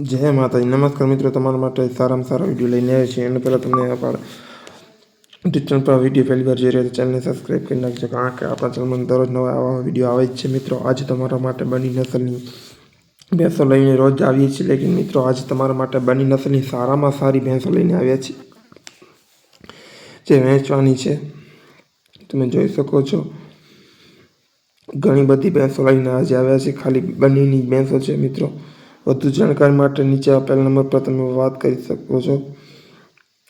જય માતાજી, નમસ્કાર મિત્રો, તમારા માટે સારામાં સારા વીડિયો લઈને આવ્યા છીએ. અને પહેલાં તમને આપણા ટીચર પર વીડિયો પહેલી વાર જોઈ રહ્યા તો ચેનલને સબસ્ક્રાઈબ કરી નાખજો, કારણ કે આપણા ચેનલમાં દરરોજ નવા આવા વીડિયો આવે જ છે. મિત્રો, આજે તમારા માટે બની નસલની ભેંસો લઈને રોજ આવીએ છીએ. લેકિન મિત્રો, આજે તમારા માટે બની નસલની સારામાં સારી ભેંસો લઈને આવ્યા છીએ. જે વેચવાની છે. તમે જોઈ શકો છો. ઘણી બધી ભેંસો લઈને આજે આવ્યા છે ખાલી બંનેની ભેંસો છે મિત્રો. વધુ જાણકારી માટે નીચે આપેલ નંબર પર તમે વાત કરી શકો છો.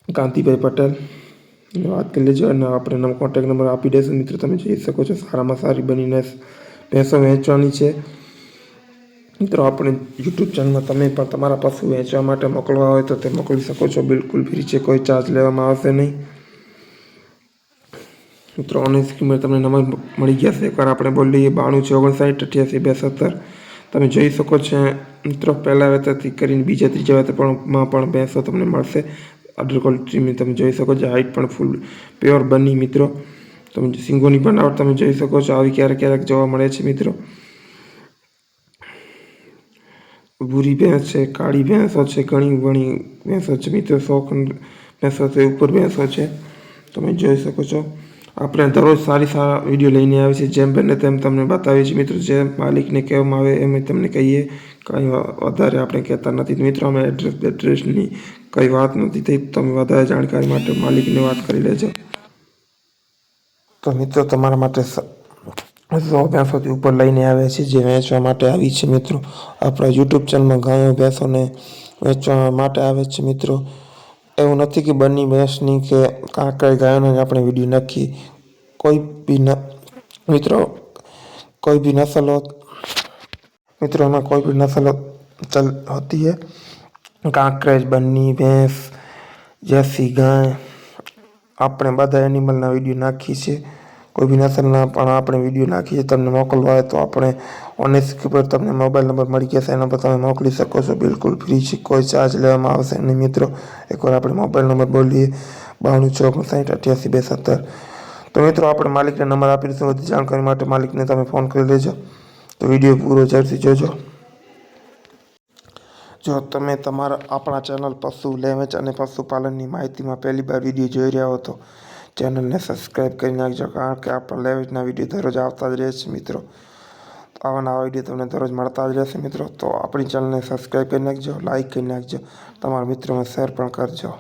કાંતિભાઈ પટેલ વાત કરી લેજો અને આપણે નંબર કોન્ટેક્ટ નંબર આપી દઈશું. મિત્રો, તમે જોઈ શકો છો, સારામાં સારી બનીને ભેંસો વહેંચવાની છે. મિત્રો, આપણે યુટ્યુબ ચેનલમાં તમે પણ તમારા પશુ વહેંચવા માટે મોકલવા હોય તો તે મોકલી શકો છો. બિલકુલ ફ્રી છે, કોઈ ચાર્જ લેવામાં આવશે નહીં. મિત્રો ઓનલાઈન સ્કીમમાં તમને નંબર મળી ગયા છે એકવાર આપણે બોલી લઈએ, બાણું છે ઓગણસાઠ અઠ્યાસી બે સત્તર તમે જોઈ શકો છો, મિત્રો, પહેલા વેતરથી કરીને બીજા ત્રીજા વેતર પણ માં પણ ભેંસો તમને મળશે. અડર ક્વોલિટીની તમે જોઈ શકો છો હાઇટ પણ ફૂલ પ્યોર બની, મિત્રો. તમે સિંગોની બનાવટ તમે જોઈ શકો છો, આવી ક્યારેક ક્યારેક જોવા મળે છે, મિત્રો. ભૂરી ભેંસ છે, કાળી ભેંસો છે, ઘણી ઘણી ભેંસો છે, મિત્રો. સો ભેંસો છે, ઉપર ભેંસો છે. તમે જોઈ શકો છો. આપણે દરરોજ સારી સારા વીડિયો લઈને આવે છે. જેમ બને તેમ તમને બતાવીએ છીએ. મિત્રો, જેમ માલિકને કહેવામાં આવે એમ તમને કહીએ. કંઈ વધારે આપણે કહેતા નથી. મિત્રો, અમે એડ્રેસ બેડ્રેસની કંઈ વાત નથી થઈ. તમે વધારે જાણકારી માટે માલિકને વાત કરી લેજો. તો મિત્રો, તમારા માટે સો ભેંસોથી ઉપર લઈને આવ્યા છે જે વેચવા માટે આવી છે મિત્રો. આપણા યુટ્યુબ ચેનલમાં ગાયો ભેંસોને વેચવા માટે આવે છે મિત્રો. એવું નથી કે બંને ભેંસની કે કાંઈ કઈ ગાયોનો જ આપણે વિડીયો નાખીએ કોઈ બી ન મિત્રો કોઈ भी नस्ल हो મિત્રો એમાં કોઈ भी नस्ल चल होती है કાંકરેજ બન્ની ભેંસ જર્સી ગાય આપણે બધા એનિમલના વિડીયો નાખીએ છીએ કોઈ બી નસલના પણ આપણે વીડિયો નાખીએ તમને મોકલવા હોય તો આપણે ઓનેસ્કી પર તમને મોબાઈલ નંબર મળી જશે, એના પર તમે મોકલી શકો છો. બિલકુલ ફ્રી છે, કોઈ ચાર્જ લેવામાં આવશે નહીં મિત્રો. એકવાર આપણે મોબાઈલ નંબર બોલીએ બાણું છ સાઠ અઠ્યાસી બે સત્તર. તો મિત્રો, આપણે માલિકને નંબર આપી દઈશું વધુ જાણકારી માટે માલિકને તમે ફોન કરી લેજો તો વીડિયો પૂરો જરૂરથી જોજો. જો તમે તમારા આપણા ચેનલ પશુ લેવેચ અને પશુપાલનની માહિતીમાં પહેલી વાર વીડિયો જોઈ રહ્યા હો તો ચેનલને સબસ્ક્રાઈબ કરી નાખજો, કારણ કે આપણા લેવેચના વીડિયો દરરોજ આવતા જ રહે છે મિત્રો. આવા નવા વીડિયો તમને દરરોજ મળતા જ રહેશે મિત્રો. તો આપણી ચેનલને સબસ્ક્રાઈબ કરી નાખજો લાઈક કરી નાખજો. તમારા મિત્રોમાં શેર પણ કરજો.